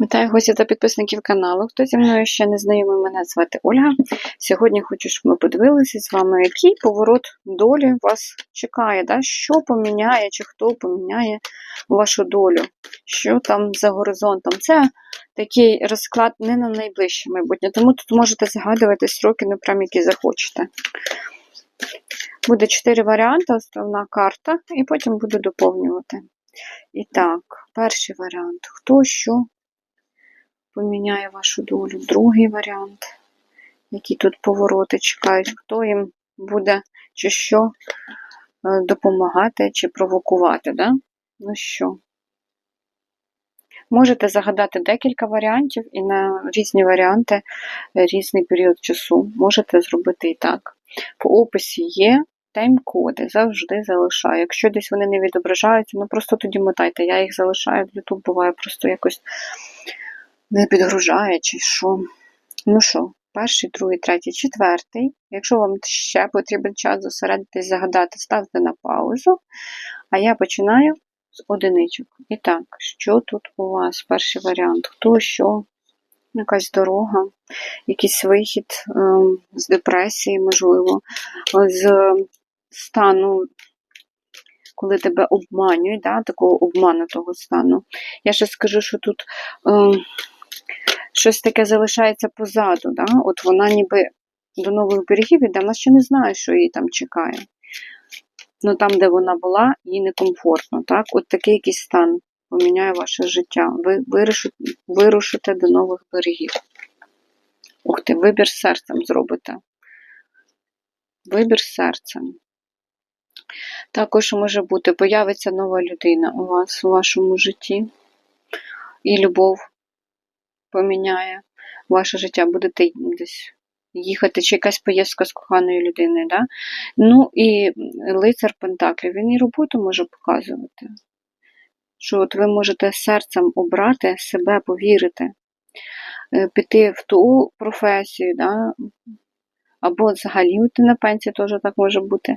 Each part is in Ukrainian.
Вітаю гості та підписників каналу. Хто зі мною ще не знайомий, мене звати Ольга. Сьогодні хочу, щоб ми подивилися з вами, який поворот долі вас чекає, да? що поміняє, чи хто поміняє вашу долю, що там за горизонтом. Це такий розклад не на найближче майбутнє, тому тут можете згадувати сроки, ну прям які захочете. Буде чотири варіанти, основна карта, і потім буду доповнювати. І так, перший варіант. Хто що поміняє вашу долю. Другий варіант, які тут повороти чекають, хто їм буде чи що е, допомагати чи провокувати. Да? Ну що? Можете загадати декілька варіантів і на різні варіанти е, різний період часу. Можете зробити і так. По описі є тайм-коди, завжди залишаю. Якщо десь вони не відображаються, ну просто тоді мотайте. Я їх залишаю, в YouTube буває просто якось не підгружає чи що. Ну що, перший, другий, третій, четвертий. Якщо вам ще потрібен час зосередитись, загадати, ставте на паузу. А я починаю з одиничок. І так, що тут у вас? Перший варіант. Хто що? Якась дорога, якийсь вихід ем, з депресії, можливо, з стану, коли тебе обманюють, да, такого обманутого стану. Я ще скажу, що тут. Щось таке залишається позаду. Да? От вона ніби до нових берегів іде, вона ще не знає, що її там чекає. Ну там, де вона була, їй некомфортно. Так? От такий якийсь стан поміняє ваше життя. Ви вирушите, вирушите до нових берегів. Ух ти, вибір серцем зробите. Вибір серцем. Також може бути, появиться нова людина у вас у вашому житті. І любов поміняє ваше життя, будете десь їхати, чи якась поїздка з коханою людиною. Да? Ну і лицар Пентаклів, він і роботу може показувати. Що от ви можете серцем обрати себе, повірити, е, піти в ту професію, да? Або взагалі уйти на пенсію теж так може бути,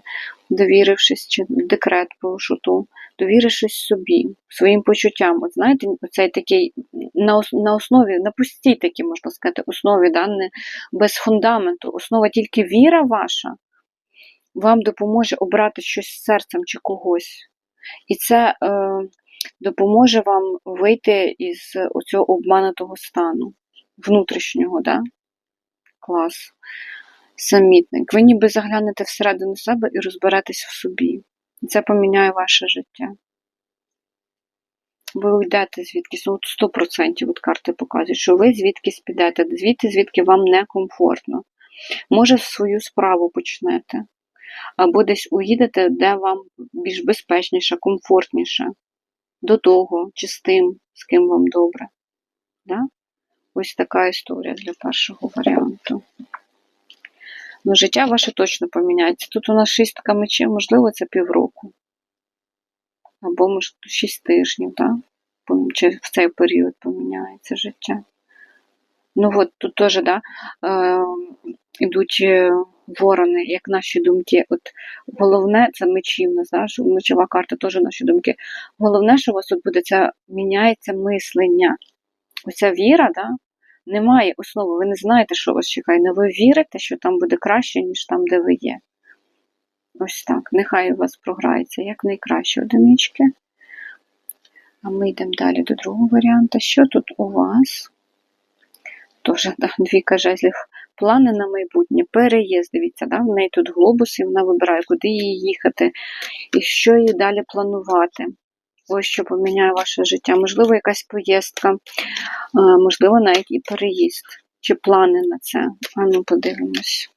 довірившись, чи декрет по шуту, довірившись собі, своїм почуттям. От знаєте, цей такий на на основі, на пустій такій, можна сказати, основі, да, без фундаменту, основа тільки віра ваша, вам допоможе обрати щось серцем чи когось. І це е, допоможе вам вийти із цього обманутого стану, внутрішнього, да? Клас самітник. Ви ніби заглянете всередину себе і розберетесь в собі. Це поміняє ваше життя. Ви уйдете звідкись, ну, от 100% от карти показують, що ви звідкись підете, звідти, звідки вам некомфортно. Може, свою справу почнете. Або десь уїдете, де вам більш безпечніше, комфортніше. До того, чи з тим, з ким вам добре. Да? Ось така історія для першого варіанту. Ну, життя ваше точно поміняється. Тут у нас шістка мечів, можливо, це півроку. Або, може, 6 тижнів, так? Чи в цей період поміняється життя. Ну, от тут теж, да, е, ідуть ворони, як наші думки. От Головне, це мечі в нас, да, мечова карта теж наші думки. Головне, що у вас тут буде, це міняється мислення. Оця віра, да, немає основи, ви не знаєте, що вас чекає, але ви вірите, що там буде краще, ніж там, де ви є. Ось так. Нехай у вас програється як найкраще одинички. А ми йдемо далі до другого варіанту. Що тут у вас? Тоже, да, двійка жезлів. Плани на майбутнє, переїзд, дивіться, да? в неї тут глобус, і вона вибирає, куди їй їхати, і що їй далі планувати. Що поміняє ваше життя. Можливо, якась поїздка, можливо, навіть і переїзд. Чи плани на це? А ну подивимось.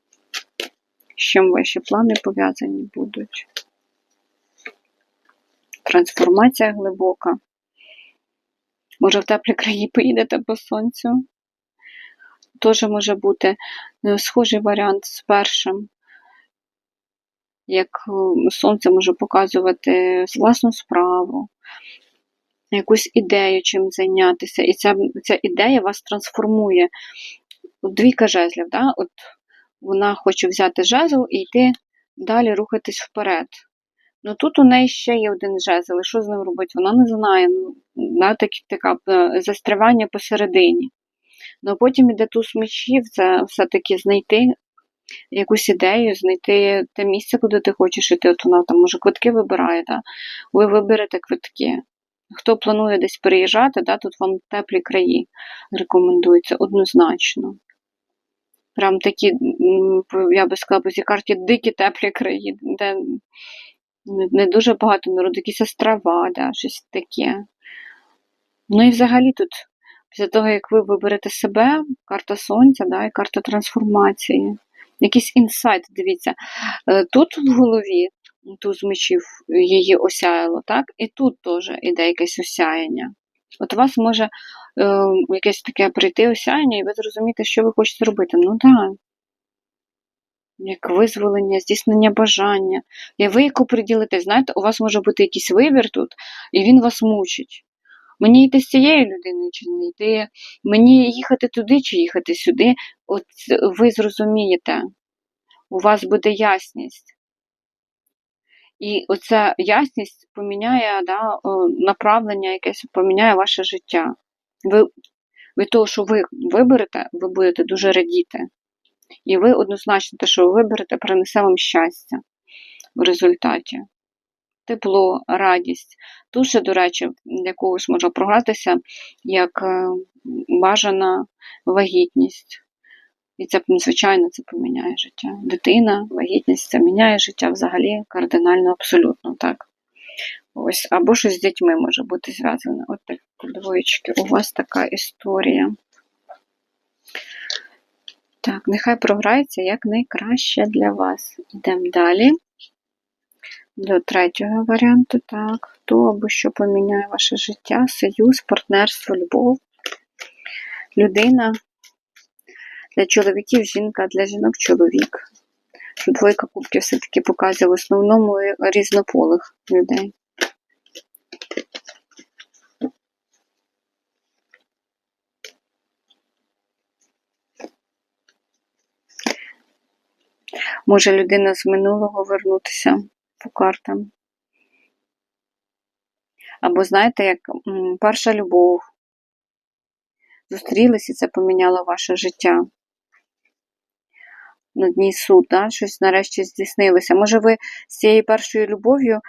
З чим ваші плани пов'язані будуть? Трансформація глибока. Може, в теплі краї поїдете по сонцю? Теж може бути е, схожий варіант з першим як е, сонце може показувати власну справу, якусь ідею, чим зайнятися. І ця ця ідея вас трансформує. Двійка жезлів, да? От вона хоче взяти жезл і йти далі рухатись вперед. Ну тут у неї ще є один жезл, і що з ним робити? Вона не знає. Ну, вона такі, така е, посередині. Ну а потім іде туз мечів, це все-таки знайти якусь ідею, знайти те місце, куди ти хочеш іти. От вона там, може, квитки вибирає, да? ви виберете квитки. Хто планує десь переїжджати, да, тут вам теплі краї рекомендується однозначно. Прям такі, я би сказала, по цій карті дикі теплі краї, де не дуже багато народу, якісь острова, да, щось таке. Ну і взагалі тут, після того, як ви виберете себе, карта сонця, да, і карта трансформації, якийсь інсайт, дивіться, е, тут в голові туз мечів її осяяло, так? І тут теж іде якесь осяяння. От у вас може е, якесь таке прийти осяяння, і ви зрозумієте, що ви хочете робити. Ну так. Як визволення, здійснення бажання. І ви як оприділите, знаєте, у вас може бути якийсь вибір тут, і він вас мучить. Мені йти з цією людиною чи не йти, мені їхати туди чи їхати сюди. От ви зрозумієте, у вас буде ясність. І оця ясність поміняє да, направлення якесь, поміняє ваше життя. Ви від того, що ви виберете, ви будете дуже радіти. І ви однозначно те, що ви виберете, принесе вам щастя в результаті. Тепло, радість. Тут до речі, для когось може програтися як е, бажана вагітність. І це, звичайно, це поміняє життя. Дитина, вагітність це міняє життя взагалі кардинально, абсолютно, так. Ось, або щось з дітьми може бути зв'язане. От так, двоєчки, у вас така історія. Так, нехай програється як найкраще для вас. Йдемо далі. До третього варіанту. Так, хто або що поміняє ваше життя, союз, партнерство, любов, людина. Для чоловіків жінка, для жінок чоловік. Двойка кубків все-таки показує в основному різнополих людей. Може людина з минулого вернутися по картам. Або, знаєте, як перша любов. Зустрілись і це поміняло ваше життя. На дні суд, да? щось нарешті здійснилося. Може, ви з цією першою любов'ю е,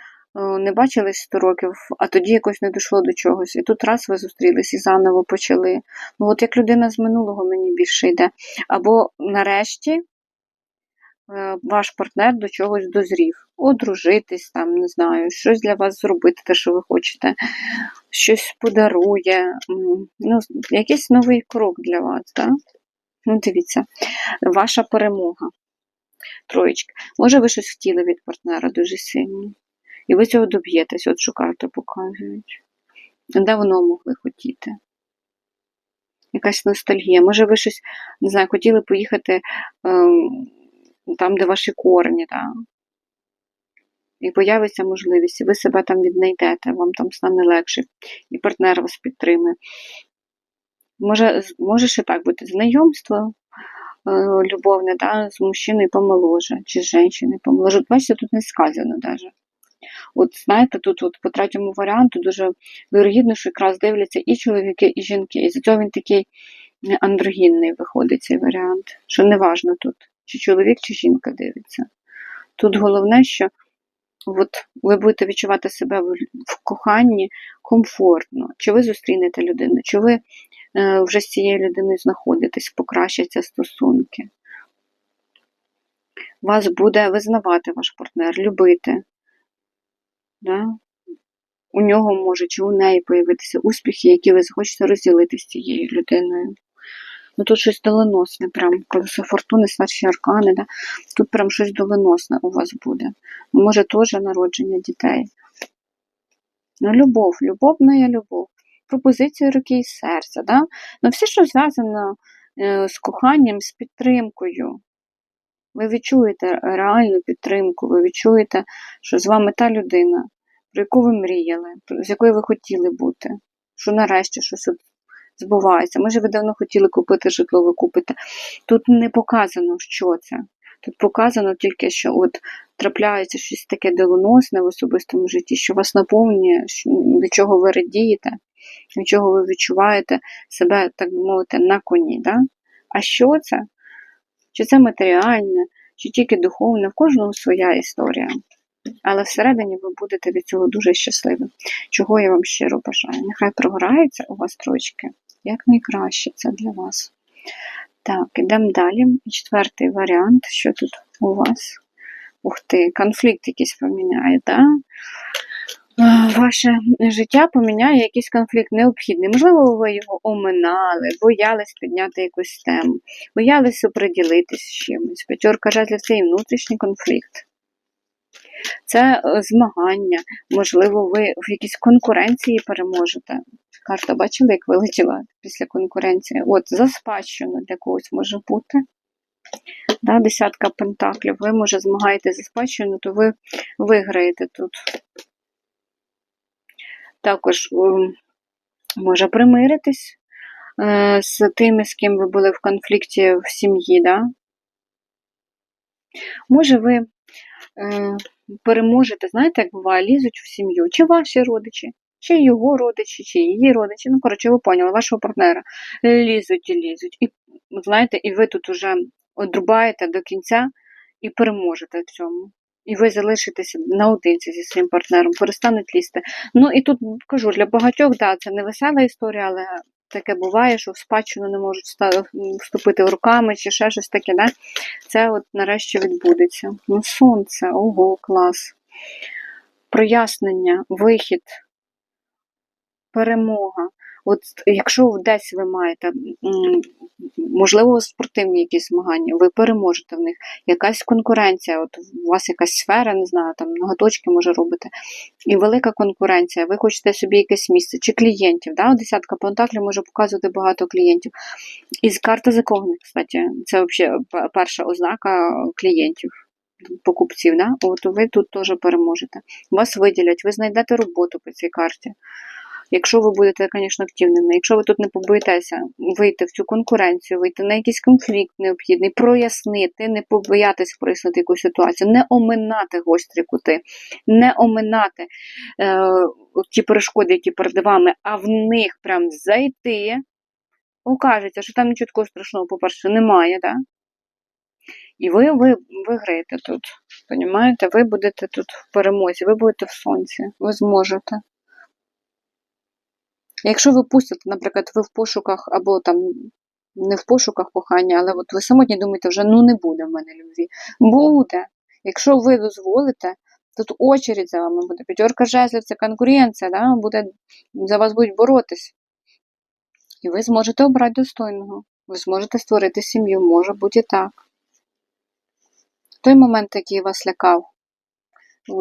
не бачились 100 років, а тоді якось не дійшло до чогось. І тут раз ви зустрілись і заново почали. Ну, от як людина з минулого мені більше йде. Або нарешті ваш партнер до чогось дозрів. Одружитись, там, не знаю, щось для вас зробити, те, що ви хочете, щось подарує. Ну, якийсь новий крок для вас, так? Ну, дивіться, ваша перемога. Троєчки. Може, ви щось хотіли від партнера дуже сильно. І ви цього доб'єтесь, от що карти показують. Давно могли хотіти. Якась ностальгія. Може, ви щось, не знаю, хотіли поїхати ем, там, де ваші корені, так? І появиться можливість, і ви себе там віднайдете, вам там стане легше, і партнер вас підтримує. Може, може ще так бути знайомство е, любовне, да, з мужчиною помоложе, чи з жінкою помоложе. Бачите, тут не сказано навіть. От знаєте, тут от по третьому варіанту дуже вирогідно, що якраз дивляться і чоловіки, і жінки. І за цього він такий андрогінний виходить цей варіант. Що не важно тут, чи чоловік, чи жінка дивиться. Тут головне, що от ви будете відчувати себе в, коханні комфортно. Чи ви зустрінете людину, чи ви е, вже з цією людиною знаходитесь, покращаться стосунки. Вас буде визнавати ваш партнер, любити. Да? У нього може чи у неї появитися успіхи, які ви захочете розділити з цією людиною. Ну тут щось доленосне, прям колесо фортуни, старші аркани, да? тут прям щось доленосне у вас буде. Може, теж народження дітей. Ну, любов, любов не є любов. Пропозиція руки і серця. Да? Ну, все, що зв'язано е, з коханням, з підтримкою. Ви відчуєте реальну підтримку, ви відчуєте, що з вами та людина, про яку ви мріяли, з якою ви хотіли бути, що нарешті щось збувається. Може, ви давно хотіли купити житло, ви купите. Тут не показано, що це. Тут показано тільки, що от трапляється щось таке доленосне в особистому житті, що вас наповнює, від чого ви радієте, від чого ви відчуваєте себе, так би мовити, на коні. Да? А що це? Чи це матеріальне, чи тільки духовне, в кожного своя історія. Але всередині ви будете від цього дуже щасливі. Чого я вам щиро бажаю. Нехай програється у вас трошки, як найкраще це для вас. Так, ідемо далі. Четвертий варіант. Що тут у вас? Ух ти, конфлікт якийсь поміняє, так? Ваше життя поміняє якийсь конфлікт необхідний. Можливо, ви його оминали, боялись підняти якусь тему, боялись оприділитись з чимось. П'ятерка жезлів це і внутрішній конфлікт. Це е, змагання, можливо, ви в якійсь конкуренції переможете. Карта бачили, як вилетіла після конкуренції? От, за спадщину для когось може бути. Да, десятка пентаклів. Ви, може, змагаєте за спадщину, то ви виграєте тут. Також ем, може примиритись е, з тими, з ким ви були в конфлікті в сім'ї. Да? Може, ви е, переможете, знаєте, як буває, лізуть в сім'ю, чи ваші родичі, чи його родичі, чи її родичі. Ну, коротше, ви поняли, вашого партнера лізуть і лізуть. І знаєте, і ви тут уже одрубаєте до кінця і переможете в цьому. І ви залишитеся наодинці зі своїм партнером, перестануть лізти. Ну і тут кажу, для багатьох, да, це не весела історія, але таке буває, що в спадщину не можуть вступити руками чи ще щось таке, да? Це от нарешті відбудеться. Ну, сонце, ого, клас. Прояснення, вихід, перемога. От якщо десь ви маєте, можливо, спортивні якісь змагання, ви переможете в них, якась конкуренція, от у вас якась сфера, не знаю, там ноготочки може робити, і велика конкуренція, ви хочете собі якесь місце, чи клієнтів, да? десятка пентаклів може показувати багато клієнтів. І з карти закованих, кстати, це взагалі перша ознака клієнтів. Покупців, да? от ви тут теж переможете. Вас виділять, ви знайдете роботу по цій карті. Якщо ви будете, звісно, активними, якщо ви тут не побоїтеся вийти в цю конкуренцію, вийти на якийсь конфлікт необхідний, прояснити, не побоятися прояснити якусь ситуацію, не оминати гострі кути, не оминати е, ті перешкоди, які перед вами, а в них прям зайти, окажеться, що там нічого такого страшного, по-перше, немає, да? І ви, ви виграєте тут. Понімаєте? Ви будете тут в перемозі, ви будете в сонці, ви зможете. Якщо ви пустите, наприклад, ви в пошуках або там не в пошуках кохання, але от ви самотні думаєте, вже ну не буде в мене любві. Буде. Якщо ви дозволите, тут очередь за вами буде. П'ятерка жезлів це конкуренція, да? буде, за вас будуть боротись. І ви зможете обрати достойного. Ви зможете створити сім'ю, може бути і так. Той момент, який вас лякав,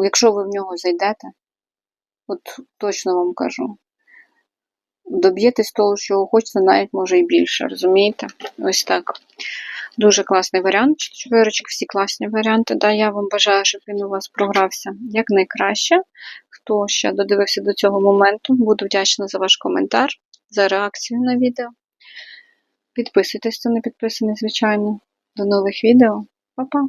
якщо ви в нього зайдете, от точно вам кажу, доб'єтесь того, що хочете, навіть може і більше, розумієте? Ось так. Дуже класний варіант. Четверочки, всі класні варіанти. Да, я вам бажаю, щоб він у вас програвся якнайкраще. Хто ще додивився до цього моменту, буду вдячна за ваш коментар, за реакцію на відео. Підписуйтесь, хто не підписаний, звичайно. До нових відео. Па-па!